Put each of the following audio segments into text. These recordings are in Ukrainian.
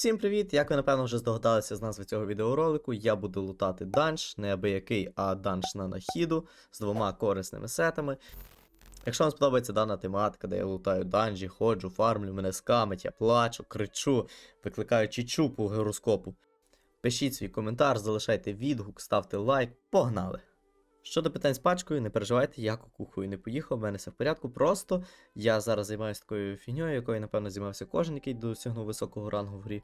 Всім привіт! Як ви напевно вже здогадалися з назви цього відеоролику, я буду лутати данж, не абиякий, а данж на нахіду з двома корисними сетами. Якщо вам сподобається дана тематика, де я лутаю данжі, ходжу, фармлю, мене скамить, я плачу, кричу, викликаю чічу гороскопу. Пишіть свій коментар, залишайте відгук, ставте лайк, погнали! Щодо питань з пачкою, не переживайте, я кукухою не поїхав, в мене все в порядку. Просто я зараз займаюся такою фігньою, якою, напевно, займався кожен, який досягнув високого рангу в грі.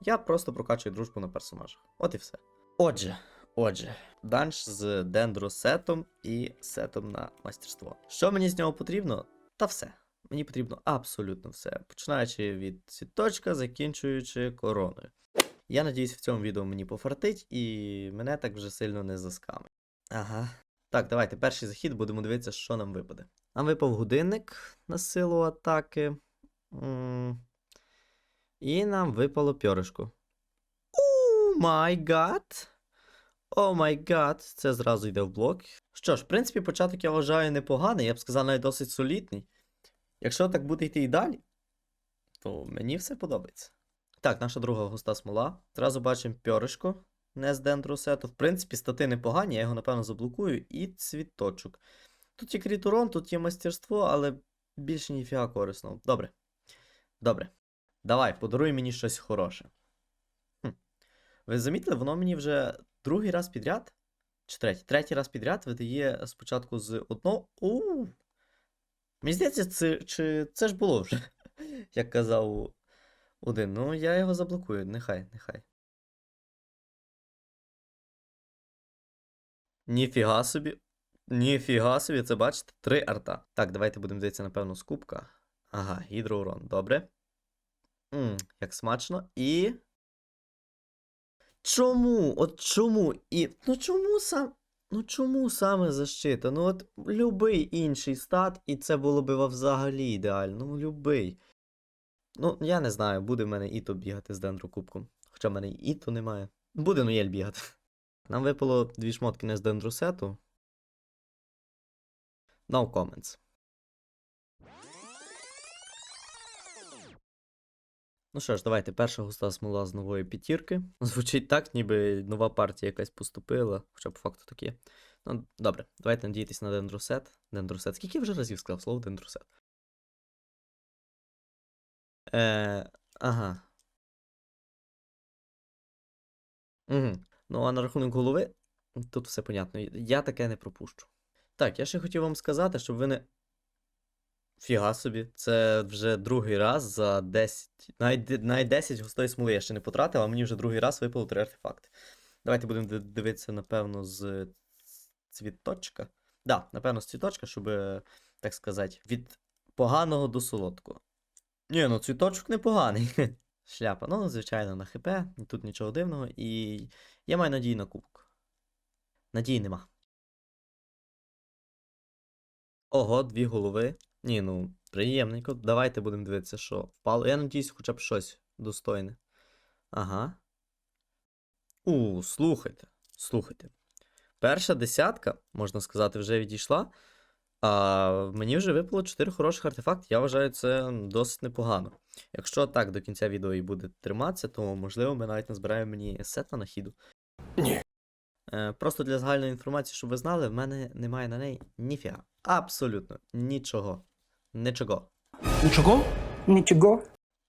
Я просто прокачую дружбу на персонажах. От і все. Отже, отже, данж з дендросетом і сетом на мастерство. Що мені з нього потрібно? Та все. Мені потрібно абсолютно все. Починаючи від цвіточка, закінчуючи короною. Я надіюсь, в цьому відео мені пофартить і мене так вже сильно не заскамить. Ага. Так, давайте перший захід будемо дивитися, що нам випаде. Нам випав годинник на силу атаки. І нам випало пьоришко. О май гад! О май гад! Це зразу йде в блок. Що ж, в принципі, початок я вважаю непоганий, я б сказав, навіть досить солідний. Якщо так буде йти і далі, то мені все подобається. Так, наша друга густа смола. Зразу бачимо пьоришко не з дендросету. В принципі, стати непогані, я його, напевно, заблокую. І цвіточок. Тут є кріт урон, тут є мастерство, але більше ніфіга корисного. Добре. Добре. Давай, подаруй мені щось хороше. Хм. Ви замітили, воно мені вже другий раз підряд. Чи третій? Третій раз підряд видає спочатку з одного. У. Мені здається, це, чи це ж було вже, як казав один. Ну, я його заблокую. Нехай, нехай. Ніфіга собі. Ніфіга собі, це бачите? Три арта. Так, давайте будемо дивитися, напевно, з кубка. Ага, гідроурон, добре. Мм, як смачно. І. Чому? От чому? І. Ну чому сам. Ну чому саме защита? Ну от любий інший стат, і це було б взагалі ідеально. Ну, любий. Ну, я не знаю, буде в мене Іто бігати з дендрокубком. Хоча в мене і Іто немає. Буде Ноєль бігати. Нам випало дві шмотки не з дендросету. No comments. Ну що ж, давайте, перша густа смола з нової п'ятірки. Звучить так, ніби нова партія якась поступила, хоча по факту так є. Ну, добре, давайте надіятися на дендросет. Дендросет. Скільки я вже разів сказав слово дендросет? Е, ага. Угу. Ну, а на рахунок голови, тут все понятно. Я таке не пропущу. Так, я ще хотів вам сказати, щоб ви не. Фіга собі, це вже другий раз за 10. Навіть, навіть 10 густої смоли я ще не потратив, а мені вже другий раз випало три артефакти. Давайте будемо дивитися, напевно, з цвіточка. Да, напевно, з цвіточка, щоб, е, так сказати, від поганого до солодкого. Ні, ну цвіточок непоганий. Шляпа. Ну, звичайно, на ХП, тут нічого дивного, і я маю надію на кубок. Надії нема. Ого, дві голови. Ні, ну, приємненько. Давайте будемо дивитися, що впало. Я надіюсь, хоча б щось достойне. Ага. У, слухайте. Слухайте. Перша десятка, можна сказати, вже відійшла. А мені вже випало 4 хороших артефакти. Я вважаю, це досить непогано. Якщо так до кінця відео і буде триматися, то можливо ми навіть назбираємо мені сет на нахіду. Ні. Е, просто для загальної інформації, щоб ви знали, в мене немає на неї ніфіга. Абсолютно нічого. Нічого. Нічого? Нічого.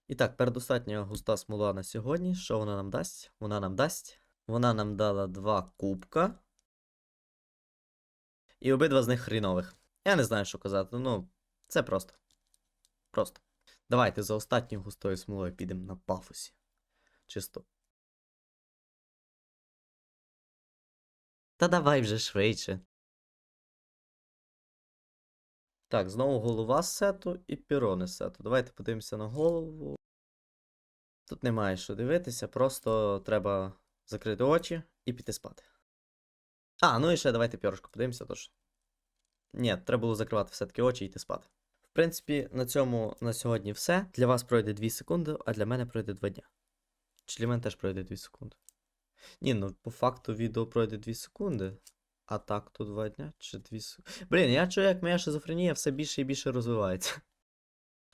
І так, передостатня густа смола на сьогодні. Що вона нам дасть? Вона нам дасть. Вона нам дала два кубка. І обидва з них хрінових. Я не знаю, що казати. Ну, це просто. Просто. Давайте за останньою густою смолою підемо на пафосі. Чисто. Та давай вже швидше. Так, знову голова з сету і пірони з сету. Давайте подивимося на голову. Тут немає що дивитися, просто треба закрити очі і піти спати. А, ну і ще давайте пірожку подивимося, тож. Ні, треба було закривати все-таки очі і йти спати. В принципі, на цьому на сьогодні все. Для вас пройде 2 секунди, а для мене пройде 2 дня. Чи для мене теж пройде 2 секунди? Ні, ну по факту відео пройде 2 секунди. А так то 2 дня чи 2 секунди. Блін, я чую, як моя шизофренія все більше і більше розвивається.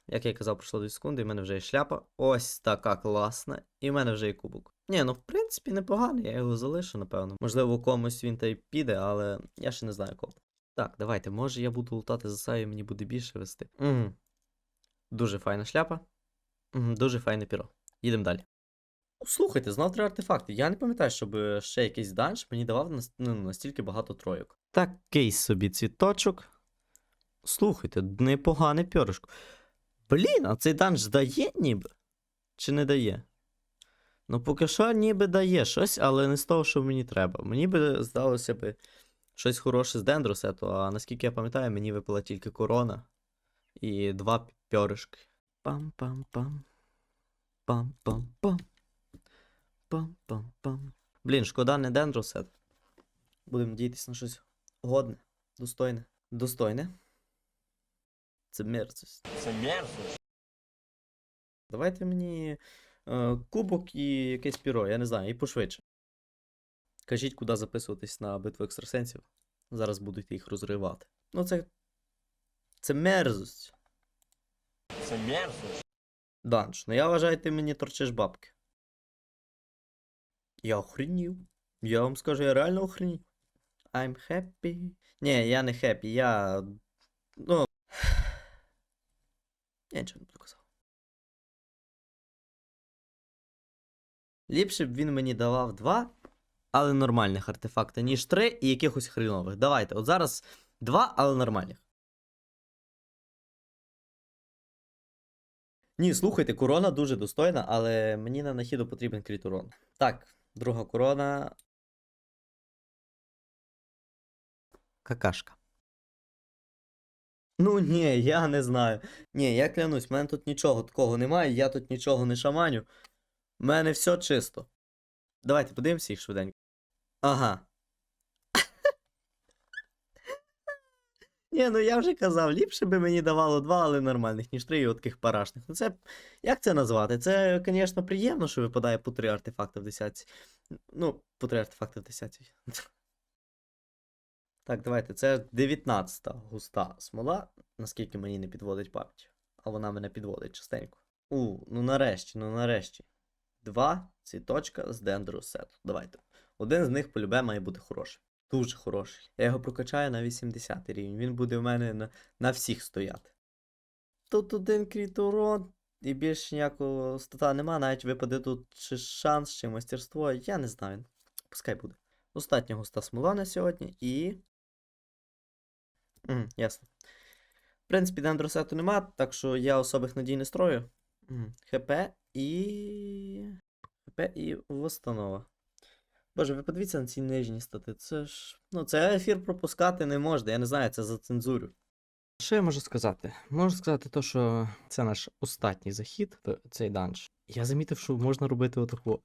Як я казав, пройшло 2 секунди, і в мене вже є шляпа. Ось така класна. І в мене вже є кубок. Ні, ну в принципі непоганий, я його залишу, напевно. Можливо, комусь він та й піде, але я ще не знаю кому. Так, давайте, може я буду лутати за саю, мені буде більше вести. Угу. Дуже файна шляпа. Угу, дуже файне піро. Їдемо далі. Слухайте, знав три артефакти. Я не пам'ятаю, щоб ще якийсь данж мені давав ну, настільки багато тройок. Такий собі цвіточок. Слухайте, непогане пьоришко. Блін, а цей данж дає ніби? Чи не дає? Ну, поки що ніби дає щось, але не з того, що мені треба. Мені би здалося би щось хороше з дендросету, а наскільки я пам'ятаю, мені випала тільки корона і два пьоришки. Пам-пам-пам. Пам-пам-пам. Пам-пам-пам. Блін, шкода не дендросет. Будемо надіятися на щось годне, достойне. Достойне. Це мерзость. Це мерзость. Давайте мені е, кубок і якесь піро, я не знаю, і пошвидше. Кажіть, куди записуватись на битву екстрасенсів. Зараз будете їх розривати. Ну, це. Це мерзость. Це мерзость. Данж, ну я вважаю, ти мені торчиш бабки. Я охренів. Я вам скажу, я реально охренів. I'm happy. Ні, я не happy, я. Ну. Я нічого не буду казав. Ліпше б він мені давав два, але нормальних артефакти, ніж три і якихось хрінових. Давайте, от зараз два, але нормальних. Ні, слухайте, корона дуже достойна, але мені на нахіду потрібен кріт урон. Так, друга корона. Какашка. Ну ні, я не знаю. Ні, я клянусь, в мене тут нічого такого немає, я тут нічого не шаманю. У мене все чисто. Давайте подивимося їх швиденько. Ага. Ні, ну я вже казав, ліпше би мені давало два, але нормальних, ніж три і таких парашних. Ну це. Як це назвати? Це, звісно, приємно, що випадає по три артефакти в десятці. Ну, по три артефакти в десятці. Так, давайте. Це 19-та густа смола, наскільки мені не підводить пам'ять. А вона мене підводить частенько. У, ну нарешті, ну нарешті. Два цвіточка з дендру сету. Давайте. Один з них полюбе має бути хороший. Дуже хороший. Я його прокачаю на 80 рівень. Він буде в мене на, на всіх стояти. Тут один кріт урон, і більш ніякого стата нема, навіть випаде тут чи шанс, чи мастерство, я не знаю. Пускай буде. Остатня густа смола на сьогодні і. Мгм, ясно. В принципі, дендросету нема, так що я особих надій не строю. Мгм, ХП і. ХП і восстанова. Боже, ви подивіться на ці нижні стати. Це ж. Ну, це ефір пропускати не можна, я не знаю, це за цензуру. Що я можу сказати? Можу сказати, то, що це наш остатній захід цей данж. Я замітив, що можна робити отаку.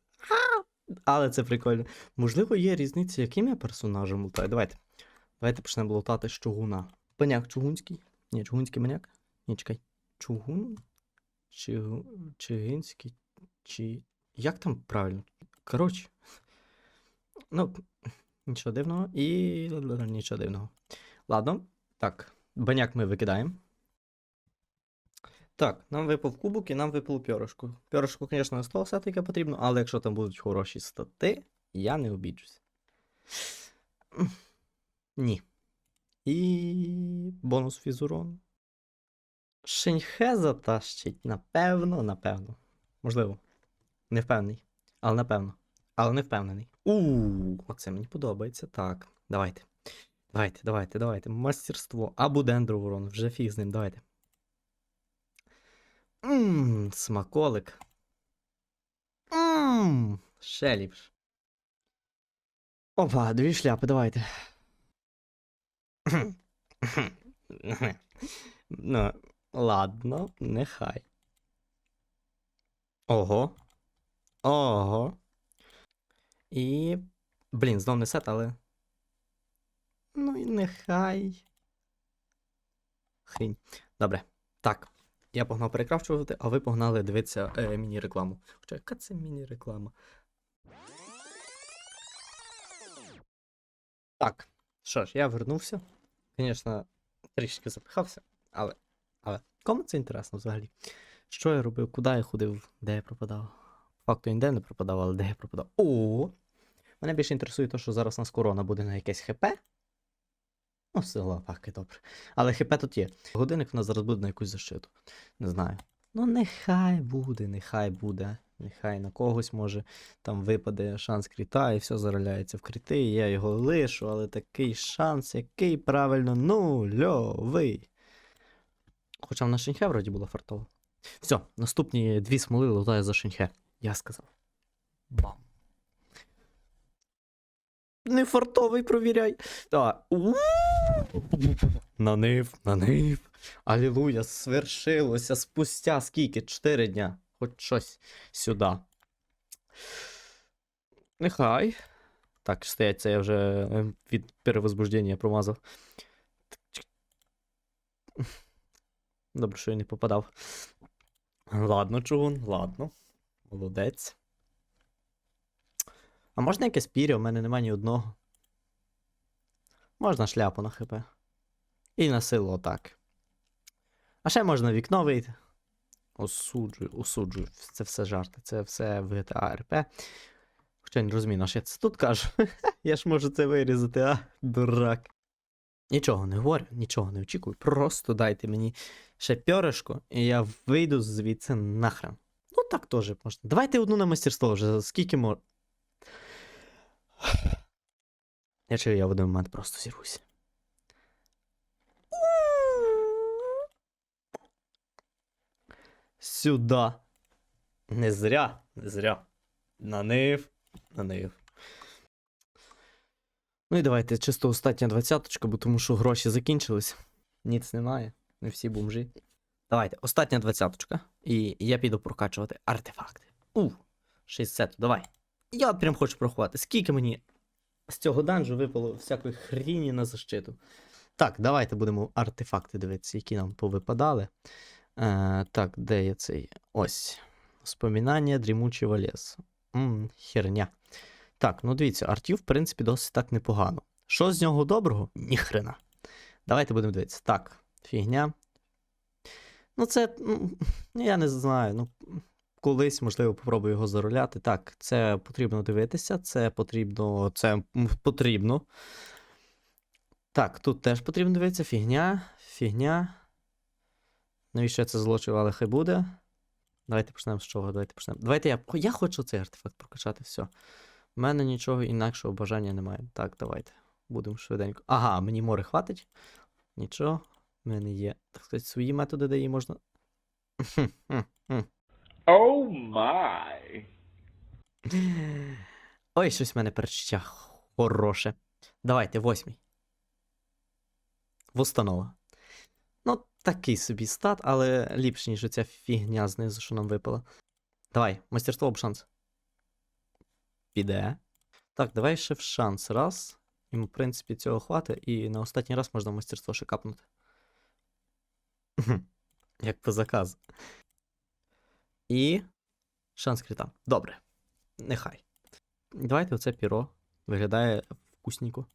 Але це прикольно. Можливо, є різниця, яким я персонажем лутаю. Давайте. Давайте почнемо лутати з чугуна. Паняк чугунський. Ні, чугунський маняк. Ні, чекай. Чугун. Чигу... Чигинський. Чи. Як там правильно? Коротше. Ну, нічого дивного і. Нічого дивного. Ладно. Так. Баняк ми викидаємо. Так, нам випав кубок і нам випало пьорошку. Пьорошку, звісно, не сету, яке потрібно, але якщо там будуть хороші стати, я не обіджусь. Ні. І бонус фізурон. Шеньхе затащить, напевно, напевно. Можливо. Не впевнений. Але напевно. Але не впевнений. У, оце мені подобається. Так, давайте. Давайте, давайте, давайте. Мастерство. Або дендроворон. Вже фіг з ним, давайте. Ммм, смаколик. Ммм, ще ліпше. Опа, дві шляпи, давайте. ну, ладно, нехай. Ого. Ого. І. Блін, знов не сет, але. Ну і нехай. Хрінь. Добре. Так. Я погнав перекрафчувати, а ви погнали дивитися е, міні-рекламу. Хоча яка це міні-реклама? Так. Що ж, я вернувся. Звісно, трішки запихався, але. Але. Кому це інтересно взагалі? Що я робив, куди я ходив, де я пропадав? Факту ніде не пропадав, але де я пропадав. О! Мене більше інтересує те, що зараз у нас корона буде на якесь ХП. Ну, сила, так, і добре. Але ХП тут є. Годинник у нас зараз буде на якусь защиту. Не знаю. Ну, нехай буде, нехай буде. Нехай на когось може там випаде шанс кріта і все зароляється в кріти, і я його лишу, але такий шанс, який правильно нульовий. Хоча в нас шинхе вроді було фартово. Все, наступні дві смоли лутаю за шинхе. Я сказав. Бам. Не фартовий, провіряй. У. Нанив, нанив. Алілуя, свершилося спустя скільки? Чотири дня. Хоч щось сюди. Нехай. Так, стоять, це я вже е, від перевозбуждення промазав. Добре, що я не попадав. Ладно, чугун, ладно. Молодець. А можна якесь пір'я? У мене немає ні одного. Можна шляпу на хп. І на силу отак. А ще можна вікно вийти. Осуджую, осуджую. Це все жарти, це все в GTA RP. Хоча не розумію, на що я це тут кажу. я ж можу це вирізати, а, дурак. Нічого не говорю, нічого не очікую. Просто дайте мені ще пьорешко, і я вийду звідси нахрен. Так теж можна. Давайте одну на мастерство вже, скільки мож. Я чую, я в один момент просто зірвуся. Сюда. Не зря, не зря. Нанив, нанив. Ну і давайте чисто остання двадцяточка, бо тому що гроші закінчились. Ніц немає, не всі бомжі. Давайте, остання двадцяточка. І я піду прокачувати артефакти. У, 60, давай. Я прям хочу проховати. Скільки мені з цього данжу випало всякої хріні на защиту. Так, давайте будемо артефакти дивитися, які нам повипадали. Е, так, де є цей? Ось. Спомінання дрімучого лісу. Херня. Так, ну дивіться, артів, в принципі, досить так непогано. Що з нього доброго? Ніхрена. Давайте будемо дивитися. Так, фігня. Ну, це. ну, Я не знаю. Ну, колись, можливо, попробую його зароляти. Так, це потрібно дивитися, це потрібно. Це потрібно. Так, тут теж потрібно дивитися. Фігня, фігня. Навіщо це злочив, але хай буде. Давайте почнемо з чого. Давайте почнемо. Давайте я. Я хочу цей артефакт прокачати. Все. У мене нічого інакшого бажання немає. Так, давайте. Будемо швиденько. Ага, мені море хватить. Нічого. У мене є, так сказати, свої методи, де її можна. Oh my. Ой, щось в мене перечуття хороше. Давайте, восьмий. Востанова. Ну, такий собі стат, але ліпше, ніж оця фігня знизу, що нам випала. Давай, мастерство об шанс. Піде. Так, давай ще в шанс. Раз. Йому, в принципі, цього хватить, і на останній раз можна в мастерство ще капнути. Як по заказу. І. Шанс крита. Добре. Нехай. Давайте оце піро. Виглядає вкусненько.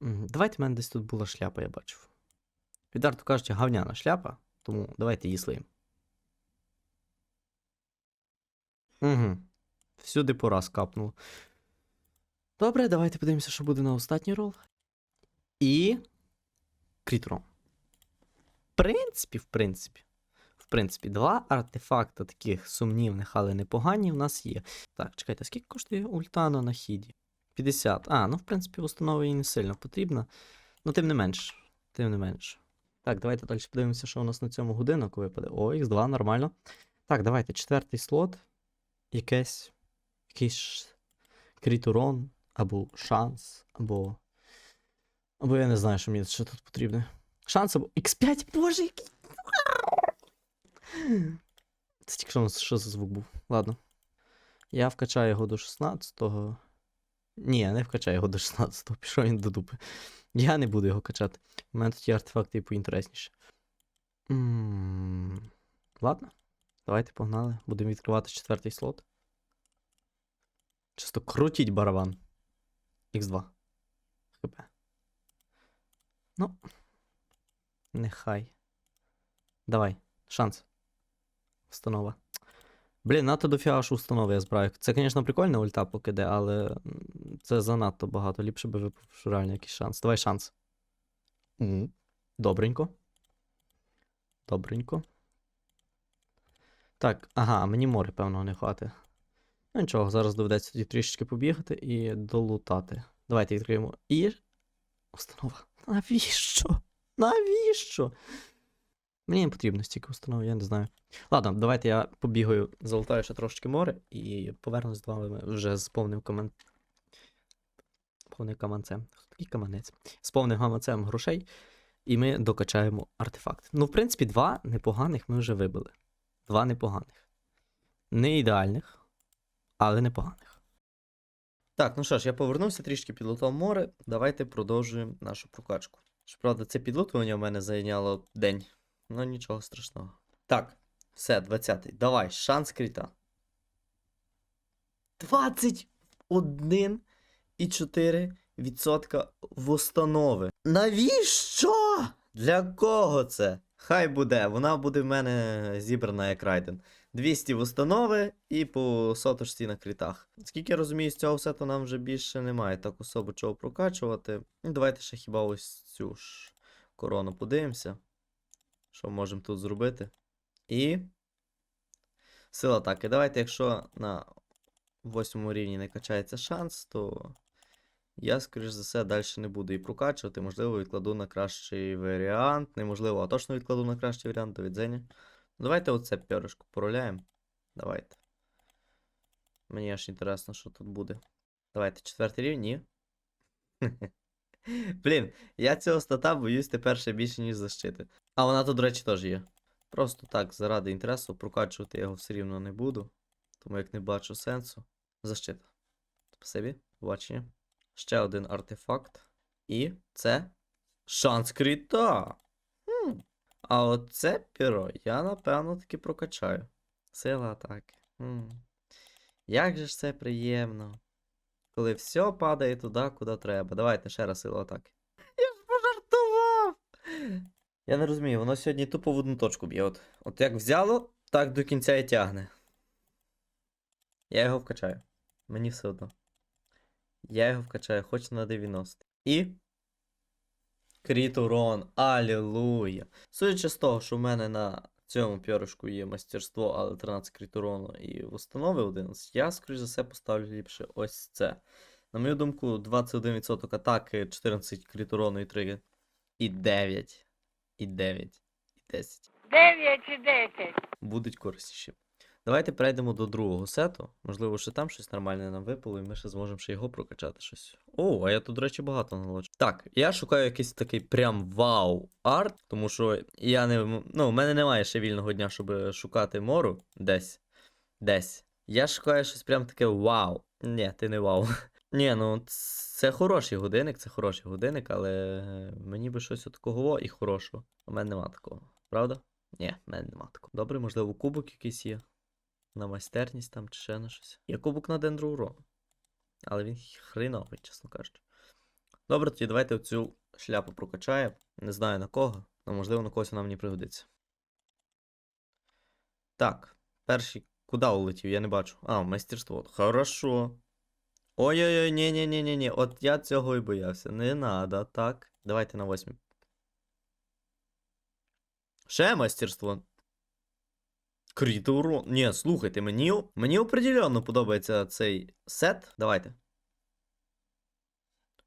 Давайте в мене десь тут була шляпа, я бачив. Відверто кажучи, гавняна шляпа, тому давайте її слиємо. Угу. Всюди по раз капнуло. Добре, давайте подивимося, що буде на останній рол. І. Крітрон. Принципі, в принципі. В принципі, два артефакти таких сумнівних, але непогані в нас є. Так, чекайте, скільки коштує ультана на хіді? 50. А, ну в принципі, установа їй не сильно потрібна. Ну, тим не менш. Тим не менш. Так, давайте далі подивимося, що у нас на цьому годиннику випаде. О, Х2, нормально. Так, давайте, четвертий слот. Якесь. Якийсь крітурон, або шанс, або. Або я не знаю, що мені ще тут потрібно. Шанс або. X5, боже, який. Це тільки що у нас що за звук був? Ладно. Я вкачаю його до 16-го. Ні, я не вкачаю його до 16-го, пішов він до дупи. Я не буду його качати. У мене тут є артефакти поінтересніше. М, Ладно. Давайте погнали. Будемо відкривати четвертий слот. Чисто крутіть барабан. Х2. ХП. Ну. Нехай. Давай, шанс. Установа. Блін, надто дофіга аж установи я збираю. Це, звісно, прикольна ульта покиде, але це занадто багато. Ліпше би випав що реально якийсь шанс. Давай шанс. М, Добренько. Добренько. Так, ага, мені море, певно, не хватить. Ну нічого, зараз доведеться тоді трішечки побігати і долутати. Давайте відкриємо. І. Установа. Навіщо? Навіщо? Мені не потрібно стільки установ, я не знаю. Ладно, давайте я побігаю, залутаю ще трошечки море і повернусь з вами вже з повним коман... Повним каманцем. Такий каманець? З повним гаманцем грошей. І ми докачаємо артефакт. Ну, в принципі, два непоганих ми вже вибили. Два непоганих. Не ідеальних, але непоганих. Так, ну що ж, я повернувся, трішки підлутав море. Давайте продовжуємо нашу прокачку. Щоправда, це підлутування в мене зайняло день. Ну нічого страшного. Так, все, 20-й. Давай, шанс кріта. 21,4% в установи. Навіщо? Для кого це? Хай буде, вона буде в мене зібрана як райден. 200 в установи і по соточці на крітах. Скільки я розумію, з цього сету нам вже більше немає так особо чого прокачувати. Ну, давайте ще хіба ось цю ж корону подивимося. Що можемо тут зробити? І. Сила атаки. Давайте, якщо на восьмому рівні не качається шанс, то я, скоріш за все, далі не буду і прокачувати. Можливо, відкладу на кращий варіант. Неможливо, а точно відкладу на кращий варіант до відзення. Давайте оце пьоришко пороляємо. Давайте. Мені аж інтересно, що тут буде. Давайте, четвертий рівень, ні. Блін, я цього стата боюсь тепер ще більше, ніж защити. А вона тут, до речі, теж є. Просто так, заради інтересу, прокачувати його все рівно не буду. Тому як не бачу сенсу. Защита. Спасибі, побачення. Ще один артефакт. І це шанс кріта. А оце піро я, напевно, таки прокачаю. Сила атаки. Хм. Як же ж це приємно. Коли все падає туди, куди треба. Давайте ще раз силу атаки. Я ж пожартував! Я не розумію, воно сьогодні тупо в одну точку б'є. От, от як взяло, так до кінця і тягне. Я його вкачаю. Мені все одно. Я його вкачаю, хоч на 90. І. Кріт урон. Алілуя. Судячи з того, що в мене на цьому пьоришку є мастерство, але 13 кріт урону і в установи 11, я, скоріш за все, поставлю ліпше ось це. На мою думку, 21% атаки, 14 кріт урону і 3. І 9. І 9. І 10 Дев'ять чи десять. будуть корисніші. Давайте перейдемо до другого сету. Можливо, ще там щось нормальне нам випало, і ми ще зможемо ще його прокачати щось. О, а я тут, до речі, багато налочу. Так, я шукаю якийсь такий прям вау арт, тому що я не. Ну, в мене немає ще вільного дня, щоб шукати мору десь. Десь. Я шукаю щось прям таке вау. Ні, ти не вау. Ні, ну це хороший годинник, це хороший годинник, але мені би щось такого і хорошого. У мене нема такого. Правда? Ні, в мене нема такого. Добре, можливо, кубок якийсь є. На майстерність там чи ще на щось. Є кубок на дендру урону. Але він хреновий, чесно кажучи. Добре, тоді давайте оцю шляпу прокачаємо. Не знаю на кого, але можливо на когось вона мені пригодиться. Так, перший. Куди улетів? Я не бачу. А, майстерство. Хорошо. Ой-ой-ой, ні-ні-ні-ні. От я цього і боявся. Не надо, так. Давайте на восьмій. Ще майстерство. Кріт урон. Ні, слухайте, мені, мені определенно подобається цей сет. Давайте.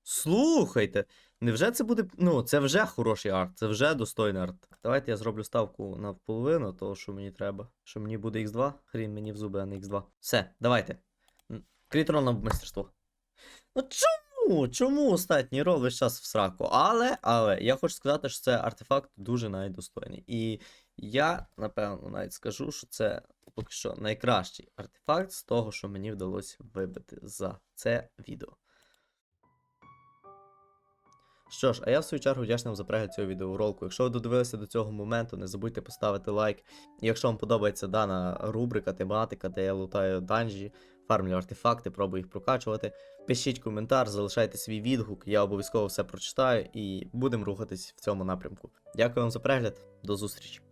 Слухайте. Невже це буде. Ну, це вже хороший арт, це вже достойний арт. Давайте я зроблю ставку на половину, того, що мені треба. Що мені буде Х2. Хрін мені в зуби, а не Х2. Все, давайте. М, на майстерство. Ну чому? Чому остатній рол весь час в сраку? Але, але, я хочу сказати, що це артефакт дуже навіть. І я, напевно, навіть скажу, що це поки що найкращий артефакт з того, що мені вдалося вибити за це відео. Що ж, а я в свою чергу вдячний вам за перегляд цього відеоролику. Якщо ви додивилися до цього моменту, не забудьте поставити лайк. І якщо вам подобається дана рубрика, тематика, де я лутаю данжі, фармлю артефакти, пробую їх прокачувати, пишіть коментар, залишайте свій відгук, я обов'язково все прочитаю і будемо рухатись в цьому напрямку. Дякую вам за перегляд, до зустрічі!